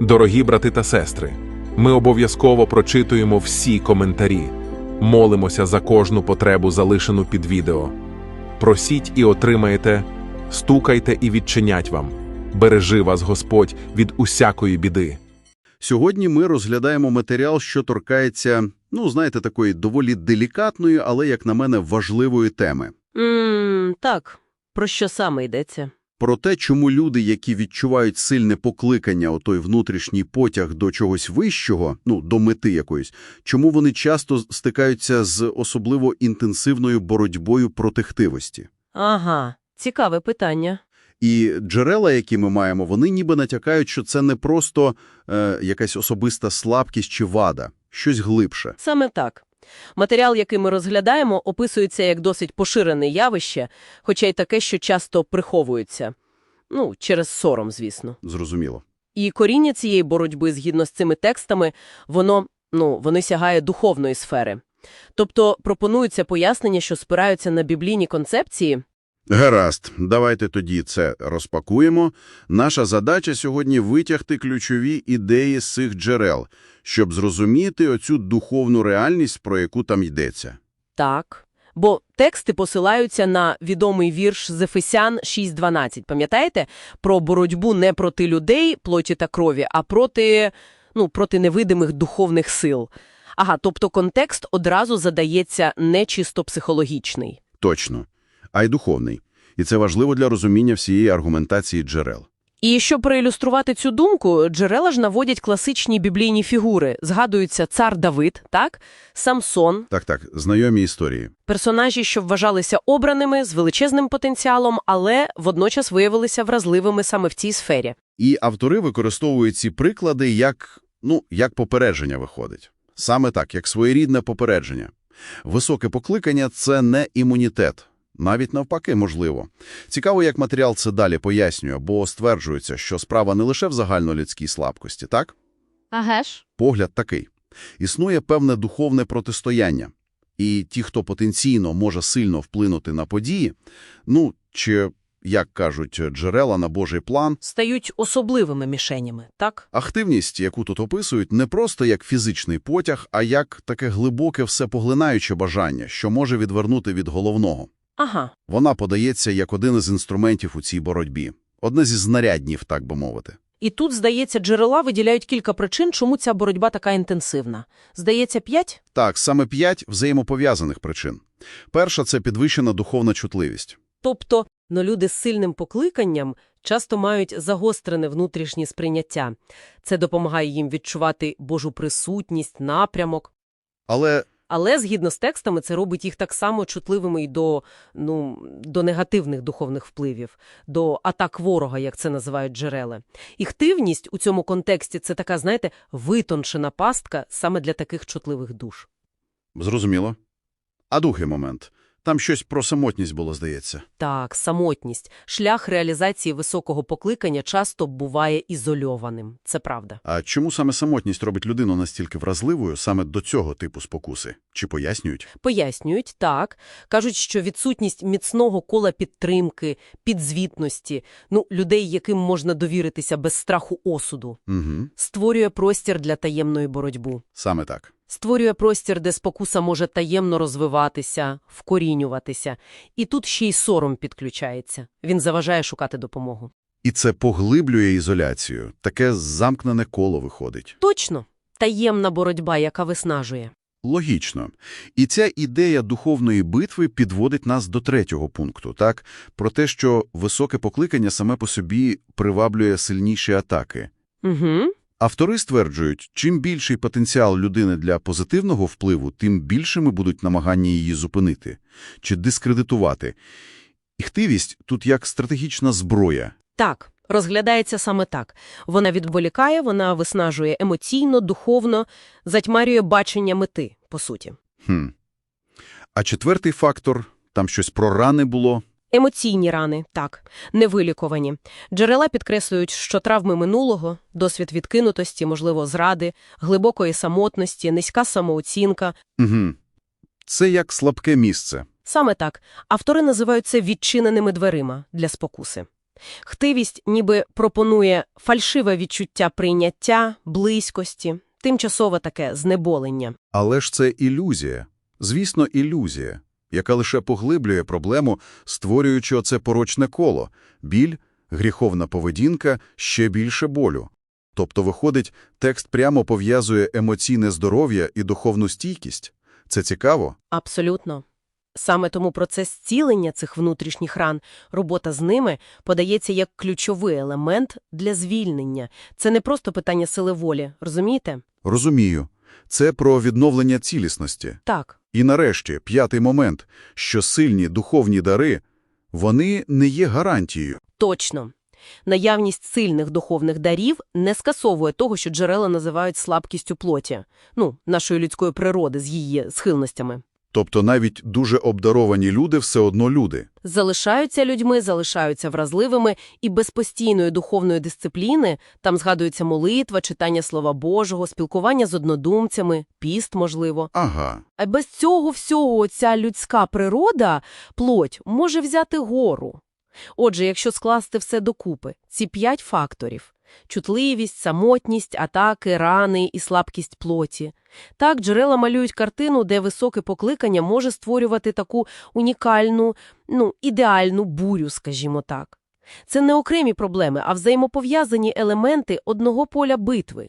Дорогі брати та сестри, ми обов'язково прочитуємо всі коментарі, молимося за кожну потребу, залишену під відео. Просіть і отримаєте, стукайте і відчинять вам. Бережи вас Господь від усякої біди. Сьогодні ми розглядаємо матеріал, що торкається, ну, знаєте, такої доволі делікатної, але, як на мене, важливої теми. Ммм, так. Про що саме йдеться? Про те, чому люди, які відчувають сильне покликання, отой внутрішній потяг до чогось вищого, ну, до мети якоїсь, чому вони часто стикаються з особливо інтенсивною боротьбою проти хтивості. Ага, цікаве питання. І джерела, які ми маємо, вони ніби натякають, що це не просто е, якась особиста слабкість чи вада, щось глибше. Саме так. Матеріал, який ми розглядаємо, описується як досить поширене явище, хоча й таке, що часто приховується. Ну, через сором, звісно. Зрозуміло. І коріння цієї боротьби, згідно з цими текстами, воно, ну, вони сягає духовної сфери. Тобто пропонуються пояснення, що спираються на біблійні концепції, Гаразд, давайте тоді це розпакуємо. Наша задача сьогодні витягти ключові ідеї з цих джерел, щоб зрозуміти оцю духовну реальність, про яку там йдеться. Так. Бо тексти посилаються на відомий вірш з Ефесян 6.12. Пам'ятаєте? Про боротьбу не проти людей, плоті та крові, а проти, ну, проти невидимих духовних сил. Ага, тобто контекст одразу задається не чисто психологічний. Точно. А й духовний. І це важливо для розуміння всієї аргументації джерел. І щоб проілюструвати цю думку, джерела ж наводять класичні біблійні фігури. Згадуються цар Давид, так? Самсон, Так-так, знайомі історії. персонажі, що вважалися обраними, з величезним потенціалом, але водночас виявилися вразливими саме в цій сфері. І автори використовують ці приклади як, ну, як попередження виходить. Саме так, як своєрідне попередження. Високе покликання – це не імунітет. Навіть навпаки, можливо. Цікаво, як матеріал це далі пояснює, бо стверджується, що справа не лише в загальнолюдській слабкості, так? Ага ж. Погляд такий. Існує певне духовне протистояння. І ті, хто потенційно може сильно вплинути на події, ну, чи, як кажуть джерела на Божий план, Стають особливими мішенями, так? Активність, яку тут описують, не просто як фізичний потяг, а як таке глибоке всепоглинаюче бажання, що може відвернути від головного. Ага. Вона подається як один із інструментів у цій боротьбі. Одне зі знаряднів, так би мовити. І тут, здається, джерела виділяють кілька причин, чому ця боротьба така інтенсивна. Здається, п'ять? Так, саме п'ять взаємопов'язаних причин. Перша – це підвищена духовна чутливість. Тобто, но люди з сильним покликанням часто мають загострене внутрішнє сприйняття. Це допомагає їм відчувати Божу присутність, напрямок. Але Але, згідно з текстами, це робить їх так само чутливими й до, ну, до негативних духовних впливів, до атак ворога, як це називають джерела. І у цьому контексті – це така, знаєте, витончена пастка саме для таких чутливих душ. зрозуміло. А другий момент. Там щось про самотність було, здається. Так, самотність. Шлях реалізації високого покликання часто буває ізольованим. Це правда. А чому саме самотність робить людину настільки вразливою саме до цього типу спокуси? Чи пояснюють? Пояснюють, так. Кажуть, що відсутність міцного кола підтримки, підзвітності, ну, людей, яким можна довіритися без страху осуду, Угу. створює простір для таємної боротьби. Саме так. Створює простір, де спокуса може таємно розвиватися, вкорінюватися. І тут ще й сором підключається. Він заважає шукати допомогу. І це поглиблює ізоляцію. Таке замкнене коло виходить. Точно. Таємна боротьба, яка виснажує. Логічно. І ця ідея духовної битви підводить нас до третього пункту, так? Про те, що високе покликання саме по собі приваблює сильніші атаки. Угу. Автори стверджують, чим більший потенціал людини для позитивного впливу, тим більшими будуть намагання її зупинити чи дискредитувати. І хтивість тут як стратегічна зброя. Так, розглядається саме так. Вона відволікає, вона виснажує емоційно, духовно, затьмарює бачення мети, по суті. Хм. А четвертий фактор, там щось про рани було. Емоційні рани, так, невилікувані. Джерела підкреслюють, що травми минулого, досвід відкинутості, можливо, зради, глибокої самотності, низька самооцінка. Угу. Це як слабке місце. Саме так, автори називають це відчиненими дверима для спокуси. Хтивість ніби пропонує фальшиве відчуття прийняття, близькості, тимчасове таке знеболення. Але ж це ілюзія. Звісно, ілюзія, яка лише поглиблює проблему, створюючи оце порочне коло. Біль, гріховна поведінка, ще більше болю. Тобто, виходить, текст прямо пов'язує емоційне здоров'я і духовну стійкість. Це цікаво? Абсолютно. Саме тому процес зцілення цих внутрішніх ран, робота з ними, подається як ключовий елемент для звільнення. Це не просто питання сили волі, розумієте? Розумію. Це про відновлення цілісності. Так. І нарешті, п'ятий момент, що сильні духовні дари, вони не є гарантією. Точно. Наявність сильних духовних дарів не скасовує того, що джерела називають слабкістю плоті, ну, нашої людської природи з її схильностями. Тобто навіть дуже обдаровані люди все одно люди. Залишаються людьми, залишаються вразливими, і без постійної духовної дисципліни там згадується молитва, читання Слова Божого, спілкування з однодумцями, піст, можливо. Ага. А без цього всього ця людська природа, плоть, може взяти гору. Отже, якщо скласти все докупи, ці п'ять факторів – чутливість, самотність, атаки, рани і слабкість плоті. Так, джерела малюють картину, де високе покликання може створювати таку унікальну, ну, ідеальну бурю, скажімо так. Це не окремі проблеми, а взаємопов'язані елементи одного поля битви.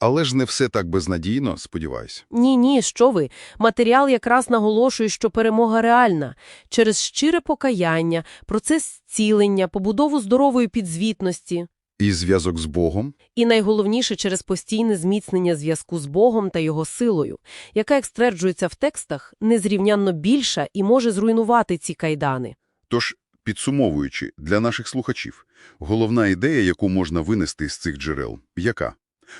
Але ж не все так безнадійно, сподіваюся. Ні-ні, що ви. Матеріал якраз наголошує, що перемога реальна. Через щире покаяння, процес зцілення, побудову здорової підзвітності. І зв'язок з Богом? І найголовніше через постійне зміцнення зв'язку з Богом та Його силою, яка, як стверджується в текстах, незрівнянно більша і може зруйнувати ці кайдани. Тож, підсумовуючи, для наших слухачів, головна ідея, яку можна винести з цих джерел, яка?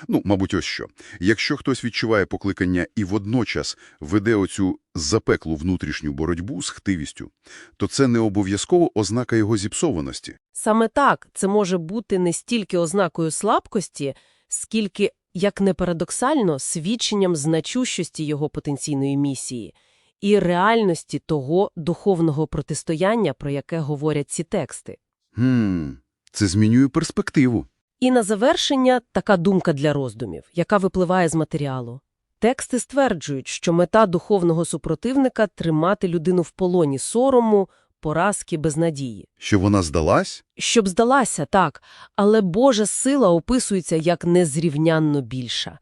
Ну, мабуть, ось що. Якщо хтось відчуває покликання і водночас веде оцю запеклу внутрішню боротьбу з хтивістю, то це не обов'язково ознака його зіпсованості. Саме так це може бути не стільки ознакою слабкості, скільки, як не парадоксально, свідченням значущості його потенційної місії і реальності того духовного протистояння, про яке говорять ці тексти. Хм, це змінює перспективу. І на завершення така думка для роздумів, яка випливає з матеріалу. Тексти стверджують, що мета духовного супротивника – тримати людину в полоні сорому, поразки, безнадії. Що вона здалась? Щоб здалася, так, але Божа сила описується як незрівнянно більша.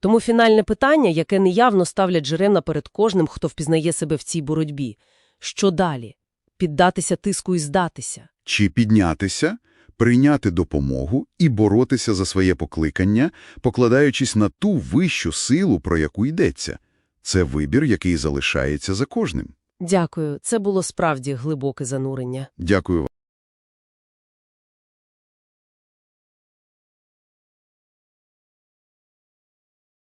Тому фінальне питання, яке неявно ставлять джерела перед кожним, хто впізнає себе в цій боротьбі. Що далі? Піддатися тиску і здатися? Чи піднятися, прийняти допомогу і боротися за своє покликання, покладаючись на ту вищу силу, про яку йдеться? Це вибір, який залишається за кожним. Дякую, це було справді глибоке занурення. Дякую вам.